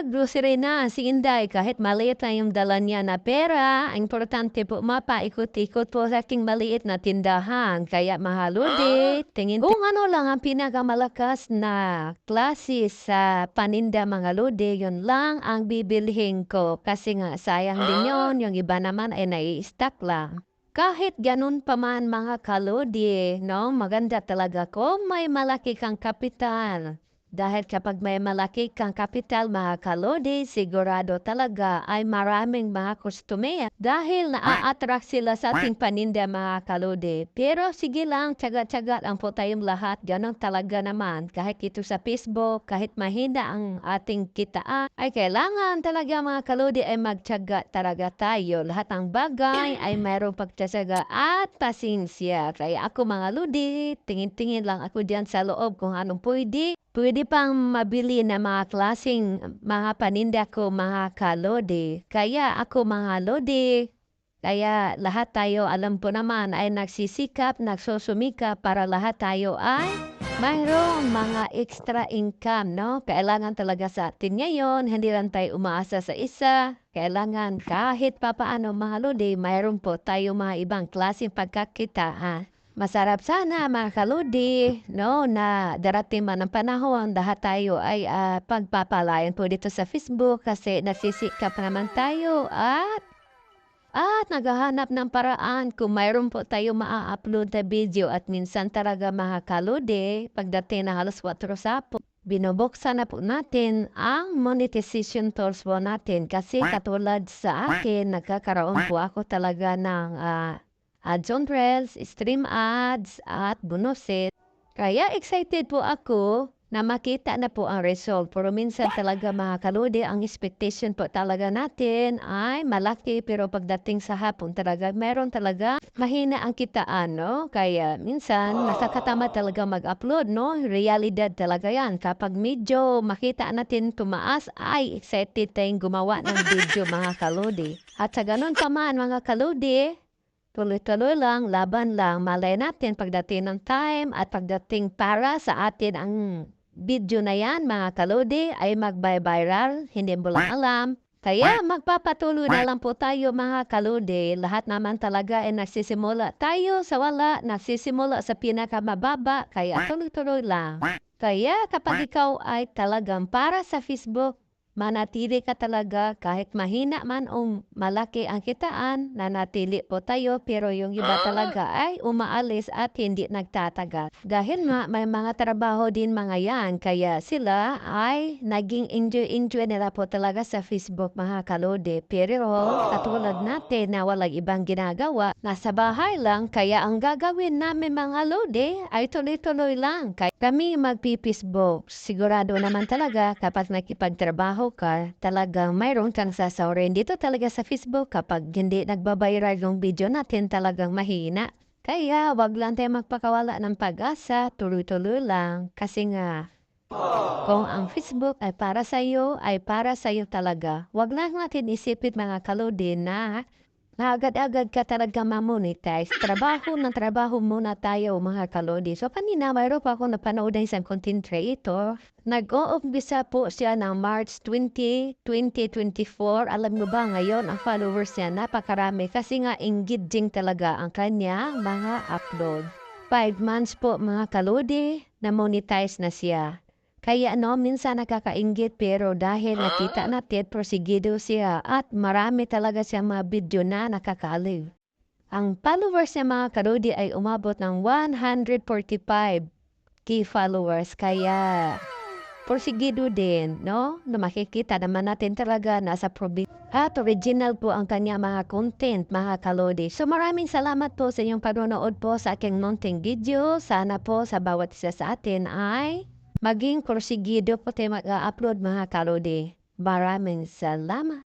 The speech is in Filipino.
mag-grocery na si Inday kahit maliit na yung dala niya na pera. Ang importante po mapaikot-ikot po sa aking maliit na tindahan. Kaya mahaludi, tingin kung ano lang ang pinakamalakas na klase sa paninda mga lodi, yun lang ang bibilhin ko. Kasi nga sayang din yun, yung iba naman ay nai-stack lang. Kahit ganun pa man mga kalodi, no, maganda talaga kung may malaki kang kapital. Dahil kapag may malaki kang kapital mga kalodi, sigurado talaga ay maraming mga customer. Dahil naa-attract sila sa ating paninda mga kalodi. Pero sige lang, tsaga-tsaga lang po tayong lahat. Ganon talaga naman. Kahit ito sa Facebook, kahit mahina ang ating kitaan, ay kailangan talaga mga kalodi ay magtsaga talaga tayo. Lahat ng bagay ay mayroong pagtsaga at pasinsya. Kaya ako mga lodi, tingin-tingin lang ako diyan sa loob kung anong pwede Pwede pang mabili na mga klaseng mga paninda ko mga kalodi. Kaya ako mga lodi, kaya lahat tayo alam po naman ay nagsisikap, nagsusumika para lahat tayo ay mayroong mga extra income, no? Kailangan talaga sa atin ngayon, hindi lang tayo umaasa sa isa. Kailangan kahit papaano mga lodi, mayroon po tayo mga ibang klaseng pagkakita, ha? Masarap sana mga kaludi, no, na darating man ang panahon, lahat tayo ay ah, pagpapalayan po dito sa Facebook kasi nagsisikap naman tayo at at naghahanap ng paraan. Kung mayroon po tayo maa-upload na video at minsan talaga mga kaludi, pagdating na halos 4 sapo, binubuksan na po natin ang monetization tools po natin. Kasi katulad sa akin, nagkakaroon po ako talaga ng ah, ads on Reels, stream ads, at bonuses. Kaya excited po ako na makita na po ang result. Pero minsan talaga mga kaludi, ang expectation po talaga natin ay malaki pero pagdating sa hapon talaga, meron talaga mahina ang kitaan, no? Kaya minsan nakakatama talaga mag-upload, no? Realidad talaga yan. Kapag medyo makita natin tumaas, ay excited tayong gumawa ng video mga kaludi. At sa ganun pa man mga kaludi, Tuloy-tuloy lang, laban lang, malay natin pagdating ng time at pagdating para sa atin ang video na yan, mga kalodi, ay mag-viral, hindi mo lang alam. Kaya magpapatuloy na lang po tayo mga kalodi. Lahat naman talaga ay nagsisimula tayo sa wala, nagsisimula sa pinakamababa, kaya tuloy-tuloy lang. Kaya kapag ikaw ay talagang para sa Facebook, manatili ka talaga kahit mahina man o malaki ang kitaan, nanatili po tayo pero yung iba talaga ay umaalis at hindi nagtatagal. Dahil nga may mga trabaho din mga yan, kaya sila ay naging enjoy-enjoy nila po talaga sa Facebook mga kalode. Pero katulad natin na walang ibang ginagawa, nasa bahay lang, kaya ang gagawin namin mga lode ay tuloy-tuloy lang. Kaya kami magpi-Facebook, sigurado naman talaga kapag nakipagtrabaho ka, talagang mayroong kang sasawrin dito talaga sa Facebook kapag hindi nagbabayral yung video natin talagang mahina. Kaya wag lang tayo magpakawala ng pag-asa, tuloy-tuloy lang. Kasi nga, kung ang Facebook ay para sa iyo, ay para sa iyo talaga. Wag lang natin isipin mga kalodi na na agad-agad ka talaga mamonetize. Trabaho ng trabaho muna tayo mga kalodi. So kanina mayroon pa ako napanood ng isang content creator. Nag-o-umpisa po siya ng March 20, 2024. Alam mo ba ngayon ang followers niya napakarami kasi nga engaging talaga ang kanya mga upload. Five months po mga kalodi na monetize na siya. Kaya no, minsan nakakaingit pero dahil nakita natin prosigido siya at marami talaga siya mga video na nakakaliw. Ang followers niya mga karodi ay umabot ng 145 key followers kaya porsigido din, no? Na makikita naman natin talaga nasa probinsya. At original po ang kanya mga content, mga kalodi. So maraming salamat po sa inyong panonood po sa aking munting video. Sana po sa bawat isa sa atin ay maging kursigido po tayo mag-upload mga kalodi. Maraming salamat.